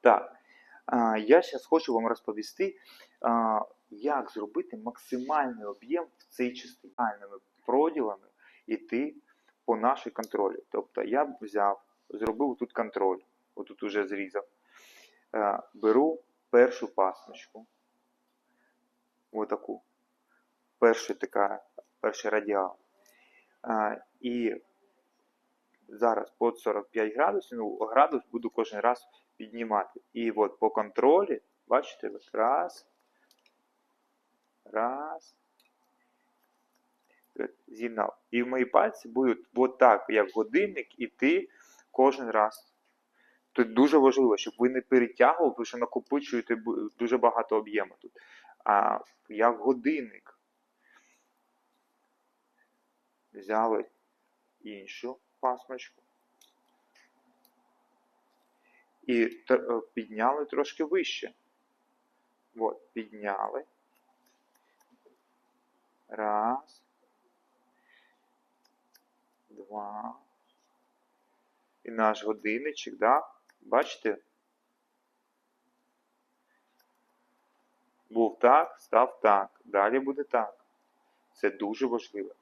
Так, я зараз хочу вам розповісти, як зробити максимальний об'єм в цій частині проділами іти по нашій контролі. Тобто я б взяв, зробив тут контроль, отут уже зрізав. Беру першу пасмочку, отаку, перша така, перший радіал. І зараз під 45 градусів, ну, градус буду кожен раз піднімати. І от по контролі, бачите, раз, раз, зігнав. І в мої пальці будуть от так, як годинник, іти кожен раз. Тут дуже важливо, щоб ви не перетягували, тому що накопичуєте дуже багато об'єму тут. А як годинник. Взяли іншу пасмочку. І е, підняли трошки вище. От, підняли. Раз. Два. І наш годинничок, да? Бачите? Був так, став так. Далі буде так. Це дуже важливо.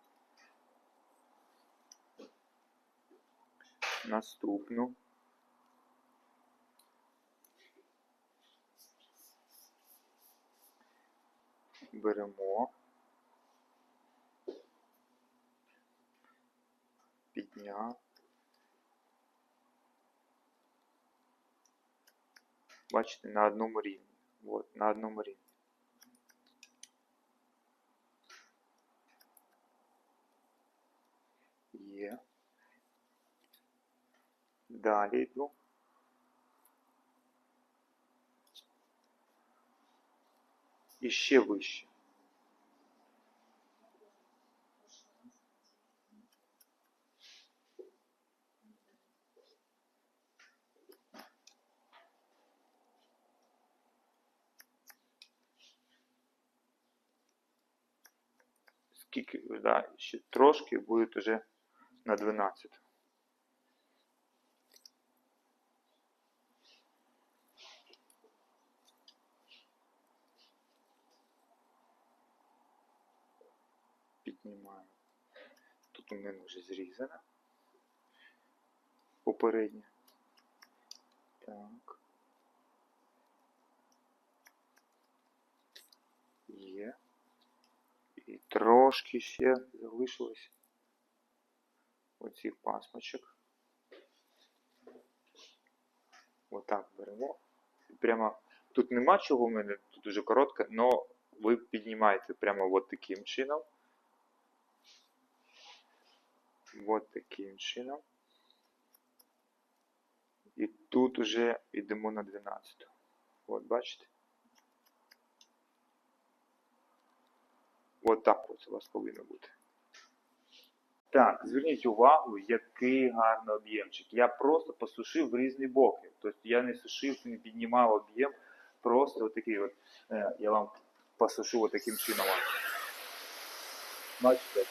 Наступну. Беремо. Підняв. Бачите, на одному рівні. От, на одному рівні. Є. Далі йду. І ще вище. Скільки, да, ще трошки буде вже на 12. Піднімаю. Тут у мене вже зрізано. Попереднє. Так. Є. І трошки ще залишилось оцих пасмочок. Отак беремо. Прямо тут нема чого в мене, тут дуже коротко, але ви піднімаєте прямо от таким чином. От таким чином. І тут уже йдемо на 12. От бачите? От так от у вас повинно бути. Так, зверніть увагу, який гарний об'ємчик. Я просто посушив в різні боки. Тобто я не сушив, не піднімав об'єм. Просто отакий от. е, Я вам посушу от таким чином. Бачите?